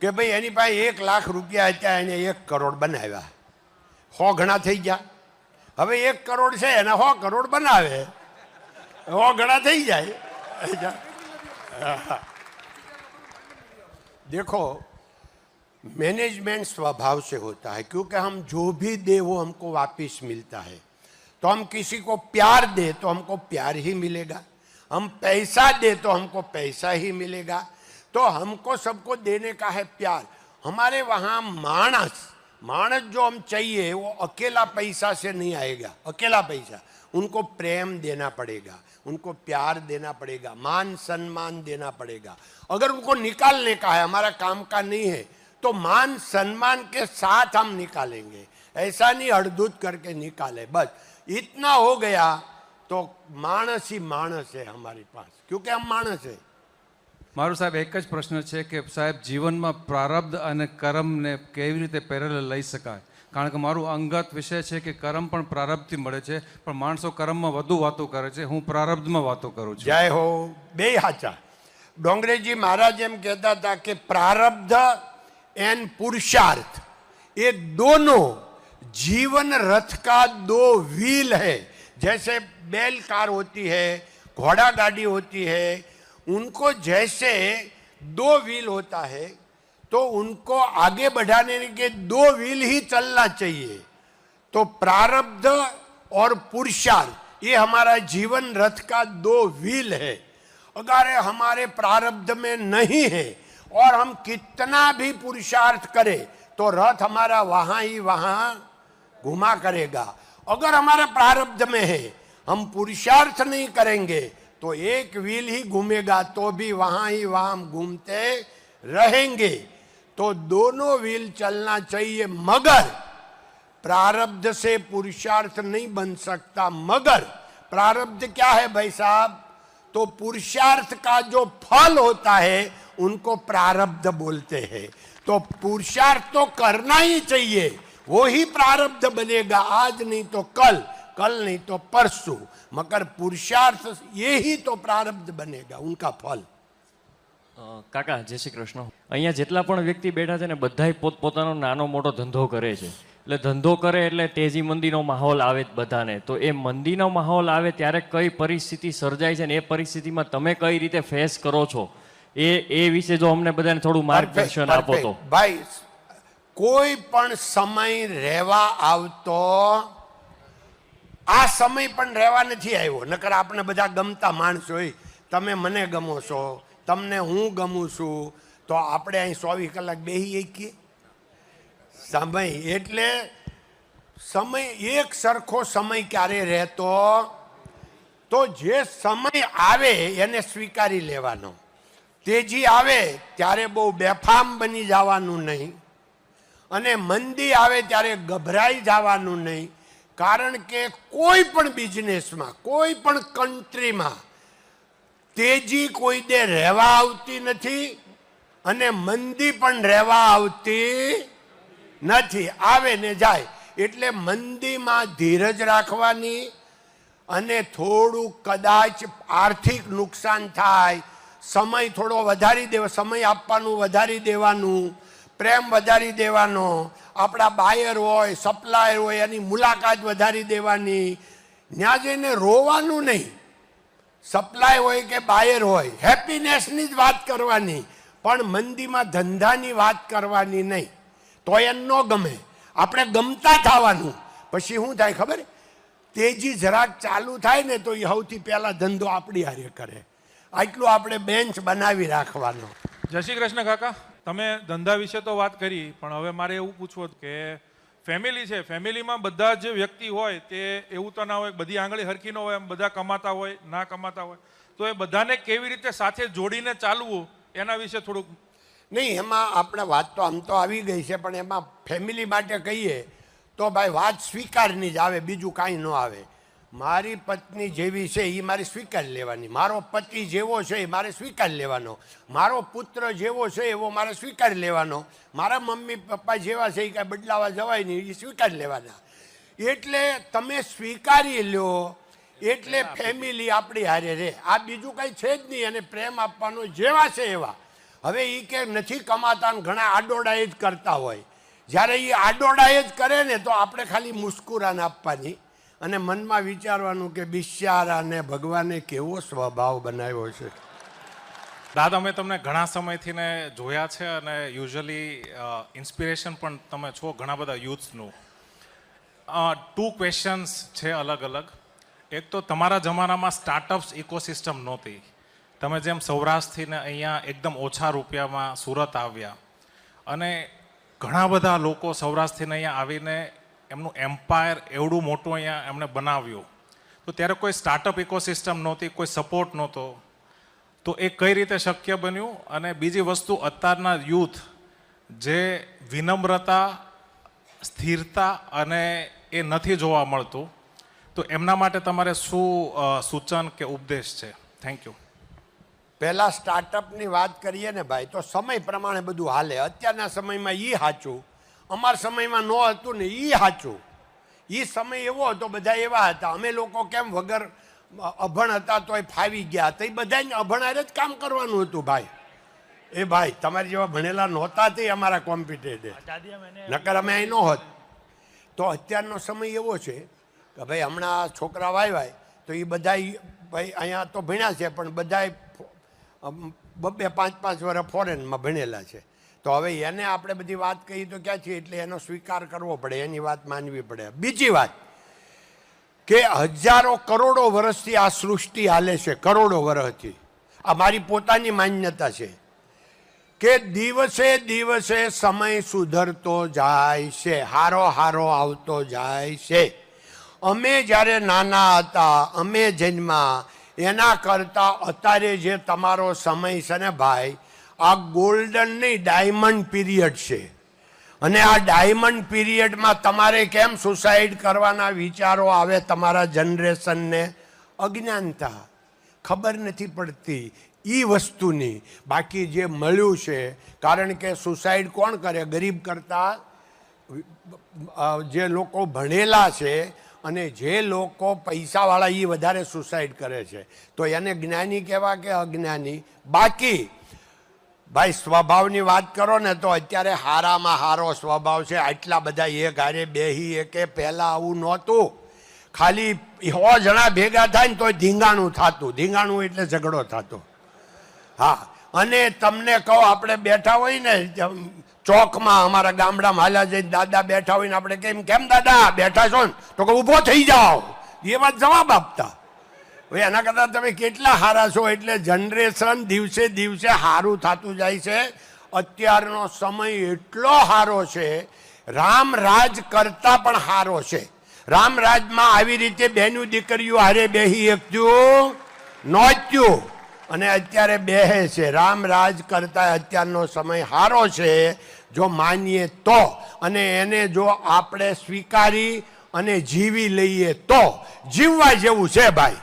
કે ભાઈ એની પાસે એક લાખ રૂપિયા હતા એને એક કરોડ બનાવ્યા સો ઘણા થઈ ગયા હવે એક કરોડ છે એને સો કરોડ બનાવે સો ઘણા થઈ જાય देखो मैनेजमेंट स्वभाव से होता है क्योंकि हम जो भी दे वो हमको वापस मिलता है तो हम किसी को प्यार दे तो हमको प्यार ही मिलेगा हम पैसा दे तो हमको पैसा ही मिलेगा तो हमको सबको देने का है प्यार। हमारे वहाँ मानस मानस जो हम चाहिए, वो अकेला पैसा से नहीं आएगा, अकेला पैसा। उनको प्रेम देना पड़ेगा, उनको प्यार देना पड़ेगा, मान सम्मान देना पड़ेगा। अगर उनको निकालने का है, हमारा काम का नहीं है तो मान सम्मान के साथ हम निकालेंगे। ऐसा नहीं हड़दूत करके निकाले, बस। इतना हो गया तो मानस ही मानस है हमारे पास, क्योंकि हम मानस है। મારો સાહેબ એક જ પ્રશ્ન છે કે સાહેબ જીવનમાં પ્રારબ્ધ અને કર્મને કેવી રીતે પેરેલ લઈ શકાય કારણ કે મારું અંગત વિષય છે કે કર્મ પણ પ્રારબ્ધથી મળે છે પણ માણસો કર્મમાં વધુ વાતો કરે છે હું પ્રારબ્ધમાં વાતો કરું છું જય હો બે હાચા ડોંગરેજી મહારાજ એમ કહેતા હતા કે પ્રારબ્ધ एंड पुरुषार्थ ये दोनों जीवन रथ का दो व्हील है जैसे बैल कार होती है घोड़ा गाड़ी होती है उनको जैसे दो व्हील होता है तो उनको आगे बढ़ाने के दो व्हील ही चलना चाहिए। तो प्रारब्ध और पुरुषार्थ, ये हमारा जीवन रथ का दो व्हील है। अगर हमारे प्रारब्ध में नहीं है और हम कितना भी पुरुषार्थ करें तो रथ हमारा वहाँ ही वहाँ घुमा करेगा। अगर हमारे प्रारब्ध में है, हम पुरुषार्थ नहीं करेंगे तो एक व्हील ही घूमेगा तो भी वहाँ ही वहाँ घूमते रहेंगे। तो दोनों व्हील चलना चाहिए, मगर प्रारब्ध से पुरुषार्थ नहीं बन सकता, मगर प्रारब्ध क्या है भाई साहब? तो पुरुषार्थ का जो फल होता है, उनको प्रारब्ध बोलते हैं। तो पुरुषार्थ तो करना ही चाहिए, वो ही प्रारब्ध बनेगा। आज नहीं तो कल। कल नहीं तो परसों मगर पुरुषार्थ ये ही तो प्रारब्ध बनेगा उनका फल અ, કાકા જય શ્રી કૃષ્ણ અહીંયા જેટલા પણ વ્યક્તિ બેઠા છે ને બધાય પોતપોતાનો નાનો મોટો ધંધો કરે છે એટલે ધંધો કરે એટલે તેજી મંદીનો માહોલ આવે જ બધાને તો એ મંદીનો માહોલ આવે ત્યારે કઈ પરિસ્થિતિ સર્જાય છે ને એ પરિસ્થિતિમાં તમે કઈ રીતે ફેસ કરો છો એ એ વિશે જો અમને બધાને થોડું માર્ગદર્શન આપો તો Perfect. ભાઈ કોઈ પણ સમય રહેવા આવતો આ સમય પણ રહેવા નથી આવ્યો. નકર આપણે બધા ગમતા માણસો તમે મને ગમો છો, તમને હું ગમું છું, તો આપણે અહીં ચોવીસ કલાક બેસી શકીએ? સમય એટલે સમય એક સરખો સમય ક્યારે રહેતો? તો જે સમય આવે એને સ્વીકારી લેવાનો. તેજી આવે ત્યારે બહુ બેફામ બની જવાનું નહીં. અને મંદી આવે ત્યારે ગભરાઈ જવાનું નહીં. કારણ કે કોઈ પણ બિઝનેસમાં, કોઈ પણ કન્ટ્રીમાં તેજી કોઈ દે રહેવા આવતી નથી અને મંદી પણ રહેવા આવતી નથી. આવે ને જાય. એટલે મંદીમાં ધીરજ રાખવાની અને થોડું કદાચ આર્થિક નુકસાન થાય, સમય થોડો વધારી દેવો, સમય આપવાનું વધારી દેવાનું, પ્રેમ વધારી દેવાનો આપણા બાયર હોય, સપ્લાયર હોય, એની મુલાકાત વધારી દેવાની. ત્યાં જઈને રોવાનું નહીં. સપ્લાય હોય કે બાયર હોય, હેપીનેસની જ વાત કરવાની. પણ મંદીમાં ધંધાની વાત કરવાની નહીં. તો એમ ન ગમે. આપણે ગમતા થવાનું. પછી શું થાય ખબર? તેજી જરાક ચાલુ થાય ને તો એ સૌથી પહેલાં ધંધો આપણી હારે કરે. આટલું આપણે બેન્ચ બનાવી રાખવાનો. જય શ્રી કૃષ્ણ કાકા. તમે ધંધા વિશે તો વાત કરી, પણ હવે મારે એવું પૂછવું કે ફેમિલી છે ફેમિલીમાં બધા જ વ્યક્તિ હોય તે એવું તો ના હોય, બધી આંગળી હરકી ન હોય, એમ બધા કમાતા હોય, ના કમાતા હોય, તો એ બધાને કેવી રીતે સાથે જોડીને ચાલવું, એના વિશે થોડુંક નહીં, એમાં આપણે વાત તો આમ તો આવી ગઈ છે, પણ એમાં ફેમિલી માટે કહીએ તો ભાઈ વાત સ્વીકારની જ આવે, બીજું કાંઈ ન આવે. મારી પત્ની જેવી છે એ મારે સ્વીકાર લેવાની. મારો પતિ જેવો છે એ મારે સ્વીકાર લેવાનો. મારો પુત્ર જેવો છે એવો મારે સ્વીકાર લેવાનો. મારા મમ્મી પપ્પા જેવા છે એ કાંઈ બદલાવા જવાય નહીં એ સ્વીકાર લેવાના. એટલે તમે સ્વીકારી લ્યો એટલે ફેમિલી આપણી હારે રહે. આ બીજું કાંઈ છે જ નહીં અને પ્રેમ આપવાનો જેવા છે એવા. હવે એ કે નથી કમાતા ને ઘણા આડોડાએ જ કરતા હોય. જ્યારે એ આડોડાએ જ કરે ને તો આપણે ખાલી મુસ્કુરાન આપવાની. અને મનમાં વિચારવાનું કે બિચારાને ભગવાને કેવો સ્વભાવ બનાવ્યો છે. દાદા અમે તમને ઘણા સમયથી ને જોયા છે અને યુઝલી ઇન્સ્પિરેશન પણ તમે છો ઘણા બધા યુથ્સનું ટુ ક્વેશ્ચન્સ છે અલગ અલગ. એક તો તમારા જમાનામાં સ્ટાર્ટઅપ્સ ઇકોસિસ્ટમ નહોતી. તમે જેમ સૌરાષ્ટ્રથી ને અહીંયા એકદમ ઓછા રૂપિયામાં સુરત આવ્યા. અને ઘણા બધા લોકો સૌરાષ્ટ્રથી અહીંયા આવીને એમનું એમ્પાયર એવડું મોટું અહીંયા એમણે બનાવ્યું. તો ત્યારે કોઈ સ્ટાર્ટઅપ ઇકોસિસ્ટમ નહોતી, કોઈ સપોર્ટ નહોતો. તો એ કઈ રીતે શક્ય બન્યું? અને બીજી વસ્તુ, અત્યારના યુથ જે વિનમ્રતા, સ્થિરતા અને એ નથી જોવા મળતું, તો એમના માટે તમારે શું સૂચન કે ઉપદેશ છે? થેન્ક યુ પહેલાં સ્ટાર્ટઅપની વાત કરીએ ને ભાઈ, તો સમય પ્રમાણે બધું હાલે. અત્યારના સમયમાં એ સાચું અમારા સમયમાં ન હતું ને એ સાચું એ સમય એવો હતો બધા એવા હતા. અમે લોકો કેમ વગર અભણ હતા તોય ફાવી ગયા હતા. એ બધાને અભણારે જ કામ કરવાનું હતું ભાઈ. એ ભાઈ તમારી જેવા ભણેલા નહોતા તે અમારા કોમ્પિટેટર નકર અમે અહીં ન હોત. તો અત્યારનો સમય એવો છે કે ભાઈ હમણાં છોકરા વાયવાય તો એ બધા ભાઈ અહીંયા તો ભણ્યા છે પણ અમ, બબ્બે પાંચ પાંચ વર્ષ ફોરેનમાં ભણેલા છે. તો હવે એને આપણે બધી વાત કહી તો ક્યાં છે? એટલે એનો સ્વીકાર કરવો પડે, એની વાત માનવી પડે. બીજી વાત કે હજારો કરોડો વર્ષથી આ સૃષ્ટિ હાલે છે, કરોડો વર્ષથી. આ મારી પોતાની માન્યતા છે કે દિવસે દિવસે સમય સુધરતો જાય છે, હારો હારો આવતો જાય છે. અમે જ્યારે નાના હતા, અમે જન્મા એના કરતાં અત્યારે જે તમારો સમય છે ને ભાઈ આ ગોલ્ડન નહીં ડાયમંડ પીરિયડ છે. અને આ ડાયમંડ પીરિયડમાં તમારે કેમ સુસાઇડ કરવાના વિચારો આવે તમારા જનરેશનને અજ્ઞાનતા. ખબર નથી પડતી એ વસ્તુની. બાકી જે મળ્યું છે, કારણ કે સુસાઇડ કોણ કરે? ગરીબ કરતાં જે લોકો ભણેલા છે અને જે લોકો પૈસાવાળા એ વધારે સુસાઇડ કરે છે. તો એને જ્ઞાની કહેવા કે અજ્ઞાની? બાકી ભાઈ, સ્વભાવની વાત કરો ને તો અત્યારે હારામાં હારો સ્વભાવ છે. આટલા બધા એક હારે બેહી કે પહેલાં આવું નહોતું. ખાલી સો જણા ભેગા થાય ને તોય ધીંગાણું થતું. ધીંગાણું એટલે ઝઘડો થતો. હા. અને તમને કહો, આપણે બેઠા હોય ને ચોકમાં અમારા ગામડામાં હાલ્યા જઈને દાદા બેઠા હોય ને, આપણે કેમ કેમ દાદા, બેઠા છો ને? તો કે ઊભો થઈ જાઓ. એ વાત જવાબ આપતા. હવે એના કરતાં તમે કેટલા હારા છો? એટલે જનરેશન દિવસે દિવસે સારું થતું જાય છે. અત્યારનો સમય એટલો સારો છે. રામ રાજ કરતા પણ સારો છે. રામ રાજમાં આવી રીતે બેનું દીકરીઓ હારે બેહી એકતું નોચ્યું. અને અત્યારે બેહે છે. રામ રાજ કરતા અત્યારનો સમય સારો છે. જો માનીએ તો. અને એને જો આપણે સ્વીકારી અને જીવી લઈએ તો. જીવવા જેવું છે ભાઈ.